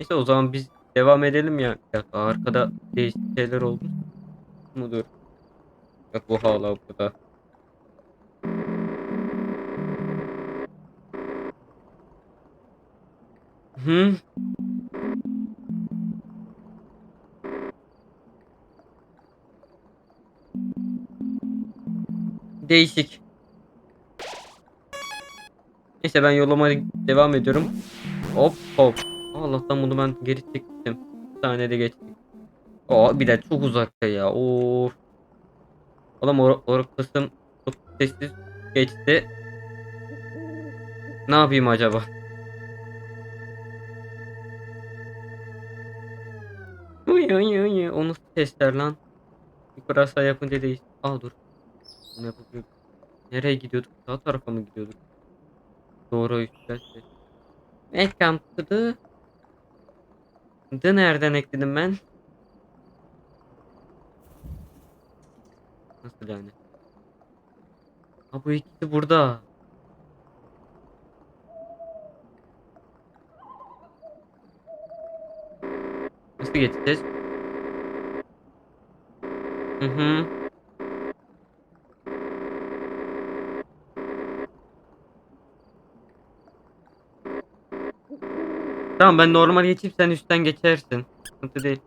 Neyse o zaman biz devam edelim ya. Dakika, arkada değişik şeyler oldu. Mudur? Bak bu hala burada. Hı? Değişik. Neyse ben yoluma devam ediyorum. Hop hop. Allah'tan bunu ben geri çektim. Bir tane de geçtik. Aa bir de çok uzakta ya. Of. Oğlum or, or kısım çok sessiz geçti. Ne yapayım acaba? Uy uy uy. O nasıl sesler lan? Biraz daha yapınca değiş. Aa dur. Ne yapıyor? Nereye gidiyorduk? Sağ tarafa mı gidiyorduk? Doğru işte. Welcome to the... The nereden ekledim ben? Nasıl yani? Ha bu ikisi burada. Nasıl geçeceğiz? Hı hı. Tamam ben normal geçeyim sen üstten geçersin. Sıkıntı değil.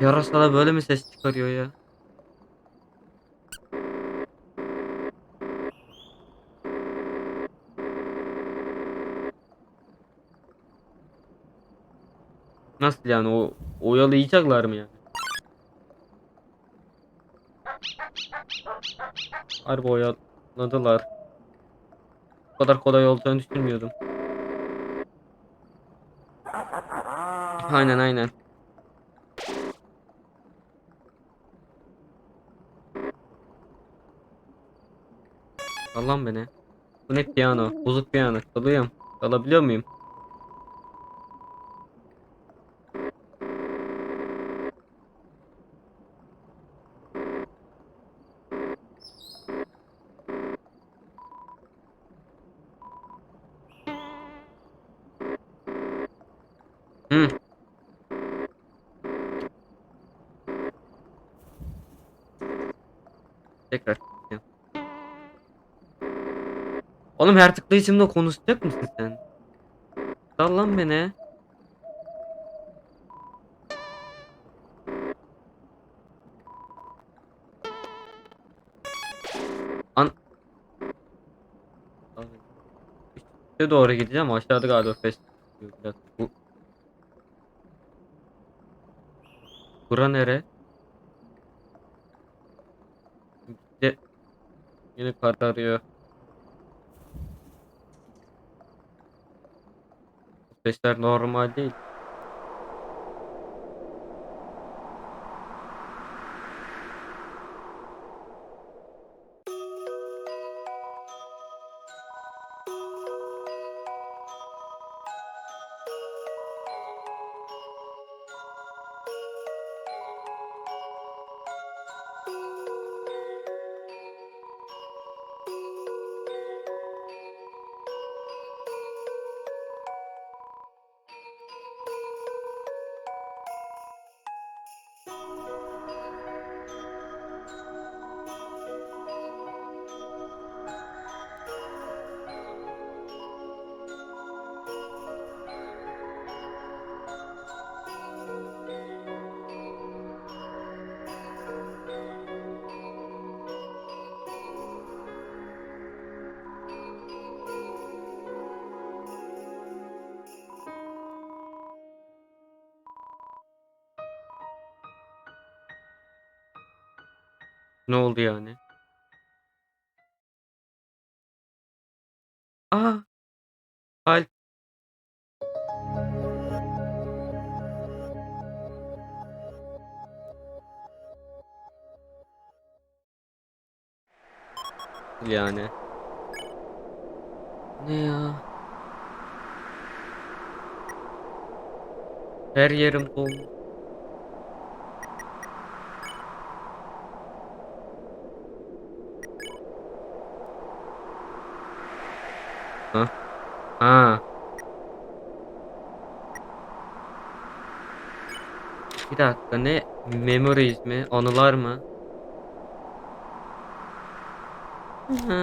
Yarasa da böyle mi ses çıkarıyor ya? Nasıl yani o oyalayacaklar mı yani? Harbi oyaladılar. Bu kadar kolay olacağını düşünmüyordum. Aynen aynen. Allah'ım beni. Bu ne piyano? Bozuk piyano. Çalıyorum. Çalabiliyor muyum? Hı. Tekrar. yapayım. Oğlum her tıklayışımda konuşacak mısın sen? Sal lan beni. An... Üste doğru gideceğim aşağıda galiba fest. Bir dakika, Bu... Bura nere? Yine kararıyor. Sesler normal değil. Ne oldu yani? Aa! Alp. Yani. Ne ya? Her yerim dolmuş. Ha. Bir dakika ne? Memories mi? Anılar mı? Ha.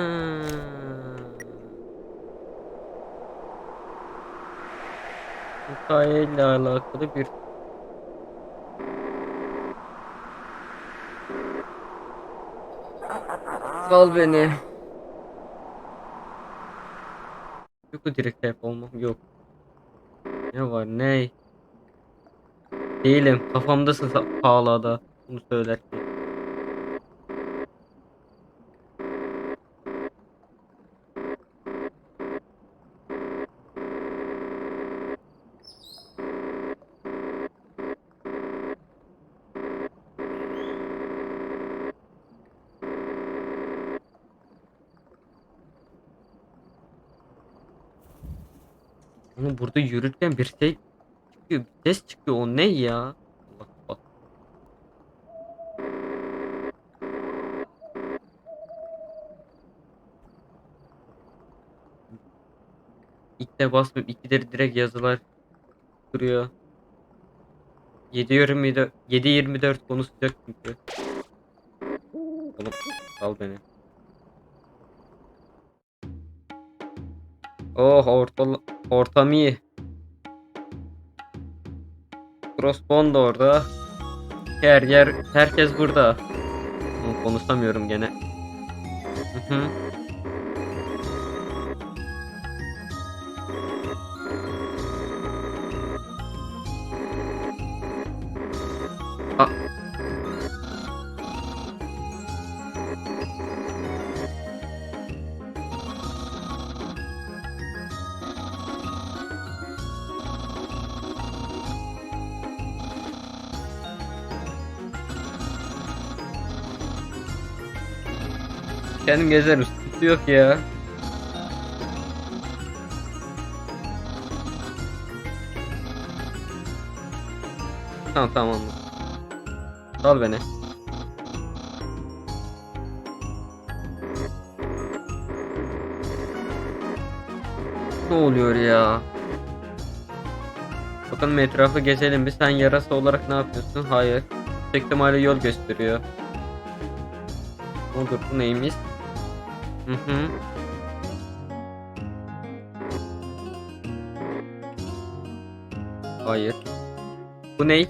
Hikayeyle alakalı bir Sal beni. Yok direkt hep olmam yok. Ne var ne? Değilim kafamdasın hala da bunu söylerken. Ama burada yürürken bir şey çıkıyor, bir ses çıkıyor. O ne ya? Allah bak. İlk de ikileri direkt yazılar duruyor. 7.24 7.24 konu sıcak çünkü. Oğlum al beni. Oh orta, ortam iyi. Crossbone da orada. Her yer herkes burada. Konuşamıyorum gene. Hı hı. Kendim gezerim. Sıkıntı yok ya. Tamam tamam. Sal beni. Ne oluyor ya? Bakalım etrafı gezelim bir. Sen yarası olarak ne yapıyorsun? Hayır. İhtimalle yol gösteriyor. Olur bu neymiş? Hı hı. Hayır. Bu ney?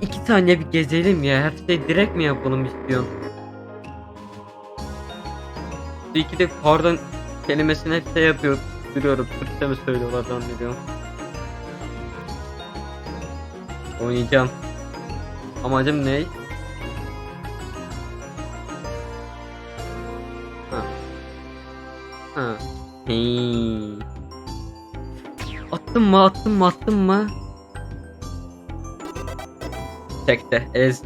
İki saniye bir gezelim ya. Her şey direkt mi yapalım istiyorsun? Bir iki de pardon kelimesini hep şey yapıyor. Duruyorum. Türkçe mi söylüyorlar zannediyorum. Oynayacağım. Amacım ne? Hey. Attım mı attım mı attım mı? Tekte ez.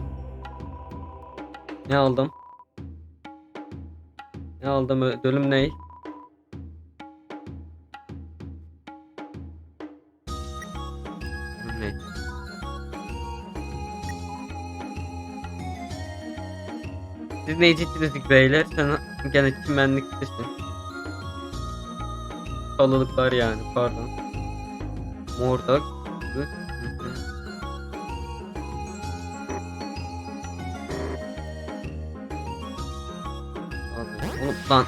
Ne aldım? Ne aldım ödülüm ne? Ne? Siz ne ciddilik beyler? Sen gene çimenliktesin. Salılıklar yani pardon. Mordak. Oğlum lan.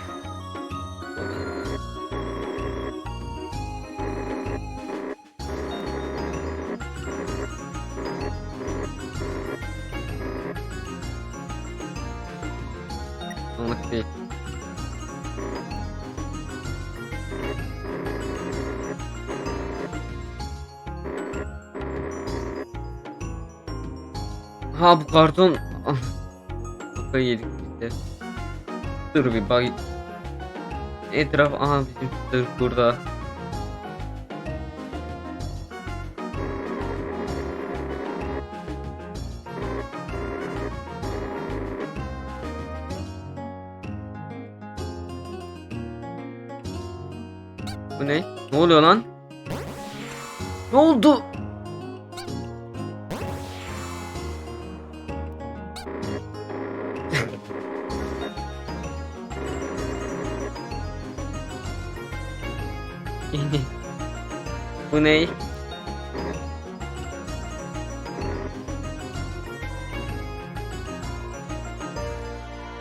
Ha bu karton. Ah. Kafayı yedik biz de. Dur bir bak. Etraf aha bizim sırf burada. Bu ne? Ne oluyor lan? Ne oldu? Ne?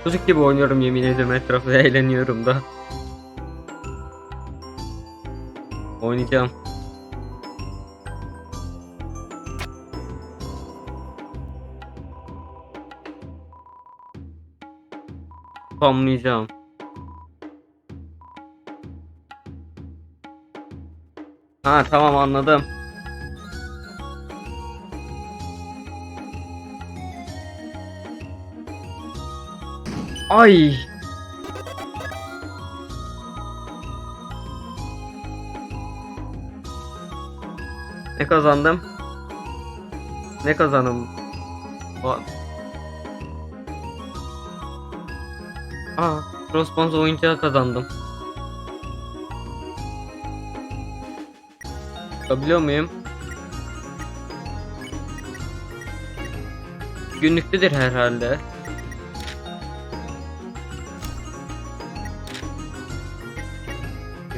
Çocuk gibi oynuyorum yemin ederim etrafta eğleniyorum da. Oynayacağım. Spamlayacağım. Ha tamam anladım. Ay. Ne kazandım? Ne kazandım? Va- Aa, Crossbones oyuncağı kazandım. Çıkabiliyor muyum? Günlüktedir herhalde.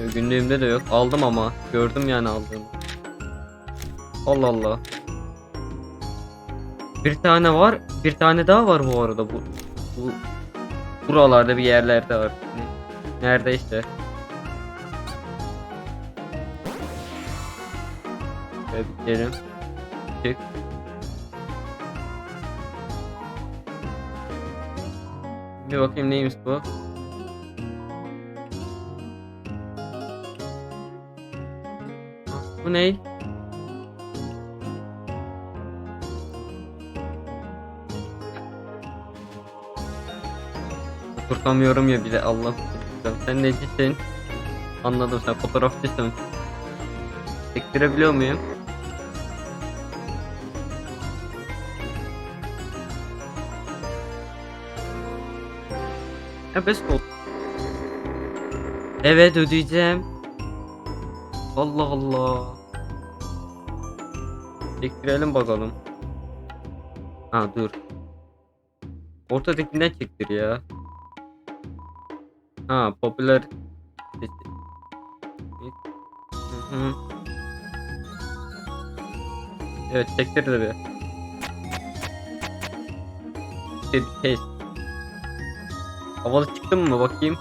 Yok, günlüğümde de yok. Aldım ama. Gördüm yani aldığımı. Allah Allah. Bir tane var. Bir tane daha var bu arada bu. Bu buralarda bir yerlerde var. Ne- Nerede işte. Tebriklerim. Çık. Bir bakayım neymiş bu. Bu ne? Kurtamıyorum ya bile Allah. Sen necisin? Anladım sen fotoğrafçısın. Çektirebiliyor muyum? Ya best ol. Evet ödeyeceğim. Allah Allah. Çektirelim bakalım. Ha dur. Ortadakinden çektir ya. Ha popüler. Evet çektir de bir. Bir test. Havalı çıktı mı bakayım.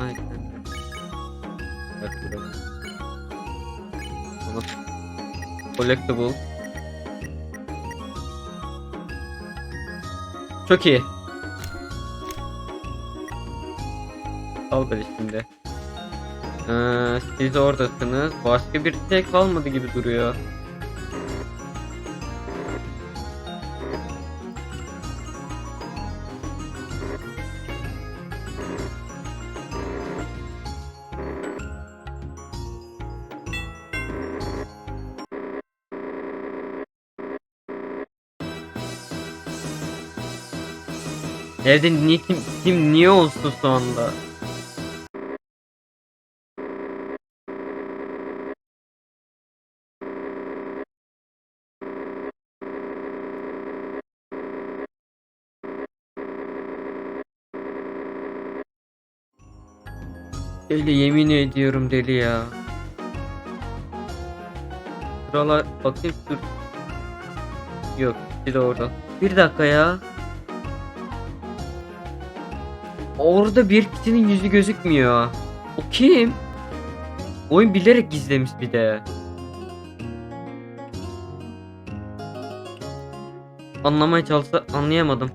Aynen. Bak. Bunu collectible. Çok iyi. Al böyle şimdi. Ee, siz oradasınız. Başka bir şey kalmadı gibi duruyor. Evde niye kim, kim niye olsun anda? Deli yemin ediyorum deli ya. Buralar bakayım dur. Yok bir de orada. Bir dakika ya. Orada bir kişinin yüzü gözükmüyor. O kim? Oyun bilerek gizlemiş bir de. Anlamaya çalışsa anlayamadım.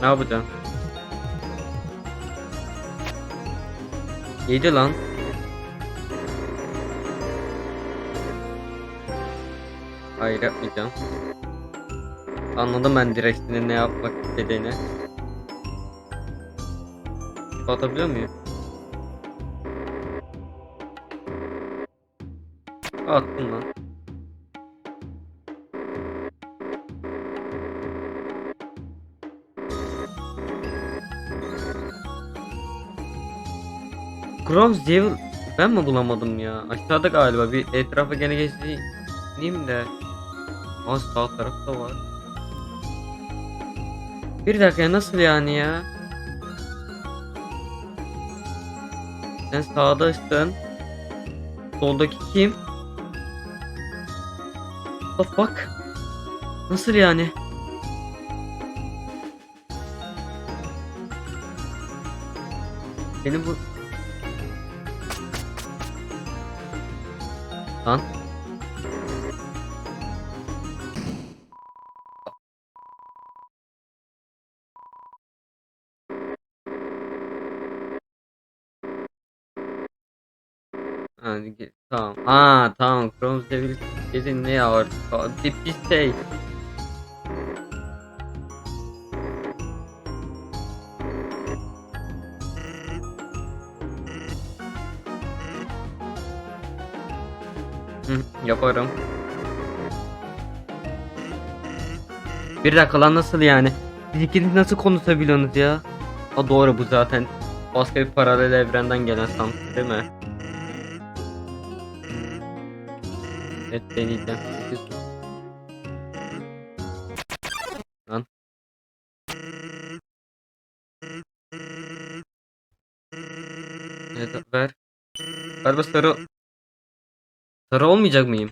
Ne yapacağım? Yedi lan. Hayır yapmayacağım. Anladım ben direkt senin ne yapmak istediğini. Atabiliyor muyum? Attım lan. Gross Devil Ben mi bulamadım ya? Aşağıda galiba bir etrafa gene gezeyim de. Aa sağ tarafta var. Bir dakika nasıl yani ya? Sen sağdasın. Soldaki kim? What the fuck? Nasıl yani? Benim bu... Lan. Ha, tamam. Ha tamam. Chrome Devil dedi ne ya? Bir, bir şey. Yaparım. Bir dakika lan nasıl yani? Siz ikiniz nasıl konuşabiliyorsunuz ya? Ha doğru bu zaten. Başka bir paralel evrenden gelen Samsung değil mi? Evet deneyeceğim. Lan. Evet ver. Galiba sarı Sarı olmayacak mıyım?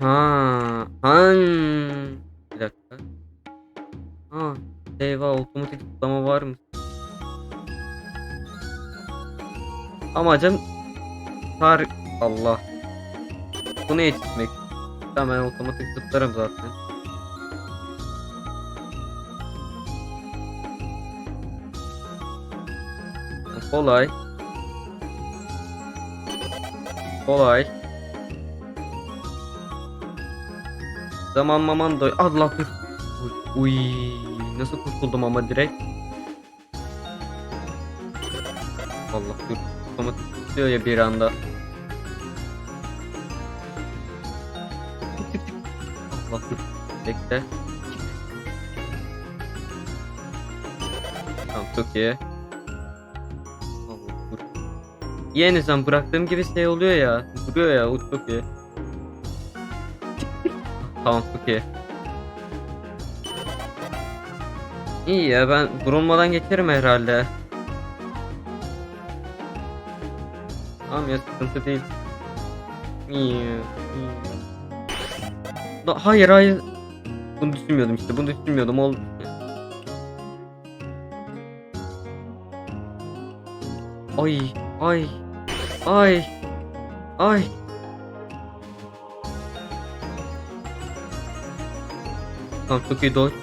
Ha, han. Bir dakika. Ha, eyvah otomatik zıplama var mı? Amacım tar Allah. Bunu yetişmek. Tamam ben otomatik zıplarım zaten. Kolay. Kolay. Zaman maman da Allah dur. Uy, nasıl kurtuldum ama direkt. Allah dur. Otomatik tutuyor ya bir anda. Allah dur. Bekle. Tamam çok iyi. Yeğenizden bıraktığım gibi şey oluyor ya. Duruyor ya. O çok iyi. Tamam çok iyi. Ya ben durulmadan geçerim herhalde. Tamam ya sıkıntı değil. İyi. iyi. Hayır hayır. Bunu düşünmüyordum işte bunu düşünmüyordum oldu. Ay ay ay ay. Tamam çok iyi dodge.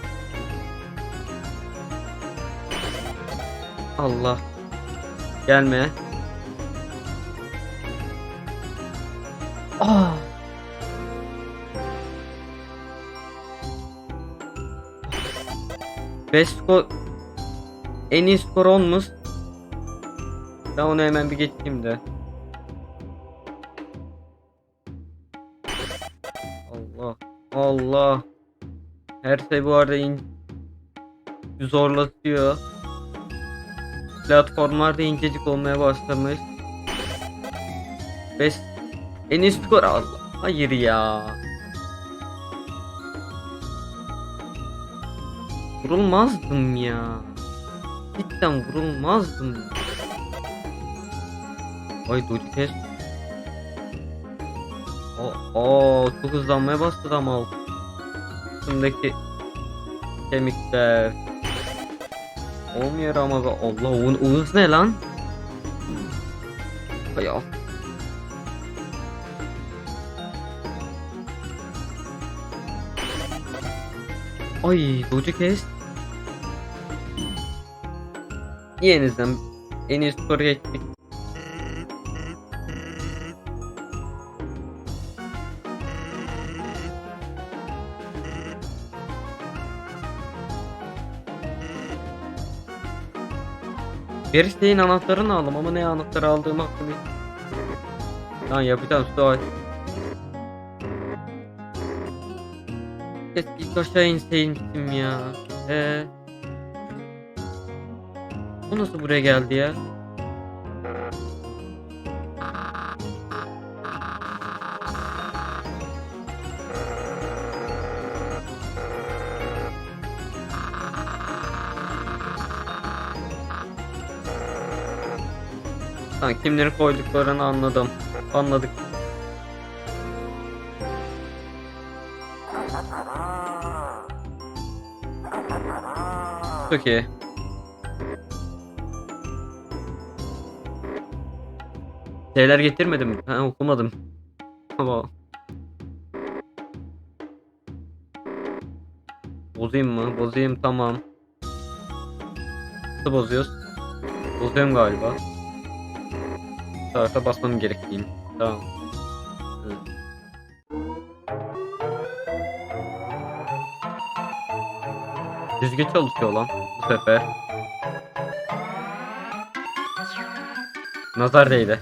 Allah. Gelme. Aa. Best skor en iyi skor 10 mu? Ben onu hemen bir geçeyim de. Allah. Her şey bu arada in zorlatıyor. Platformlarda incecik olmaya başlamış. Best en iyi skor Allah. Hayır ya. Vurulmazdım ya. Cidden vurulmazdım. Ay Doji aa, çok hızlanmaya başladı ama üstündeki kemikler. Olmuyor ama. Allah o, o hız ne lan? Hay. Ay Doji kes. Yenizden en iyi skoru geçtik. Şeyin anahtarını aldım ama ne anahtarı aldığımı hatırlayayım. Lan yapacağım an. Keşke ilk aşağı inseymişim ya. Ee, o nasıl buraya geldi ya? Tamam kimlerin koyduklarını anladım. Anladık. Çok iyi. Şeyler getirmedim. Ha okumadım. Ama Bozayım mı? Bozayım tamam. Nasıl bozuyoruz? Bozuyorum galiba. Bu tarafa basmam gerektiğini. Tamam. Evet. Çalışıyor lan bu sefer. Nazar değdi.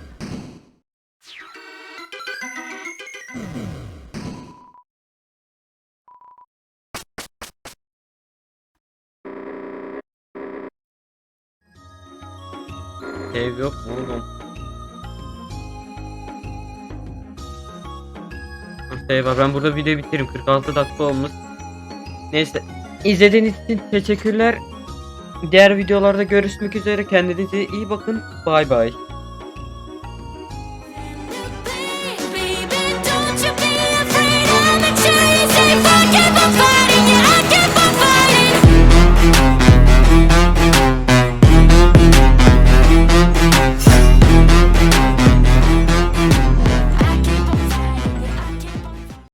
Ev yok mu oğlum? Var ben burada videoyu bitiririm 46 dakika olmuş. Neyse izlediğiniz için teşekkürler. Diğer videolarda görüşmek üzere kendinize iyi bakın. Bay bay.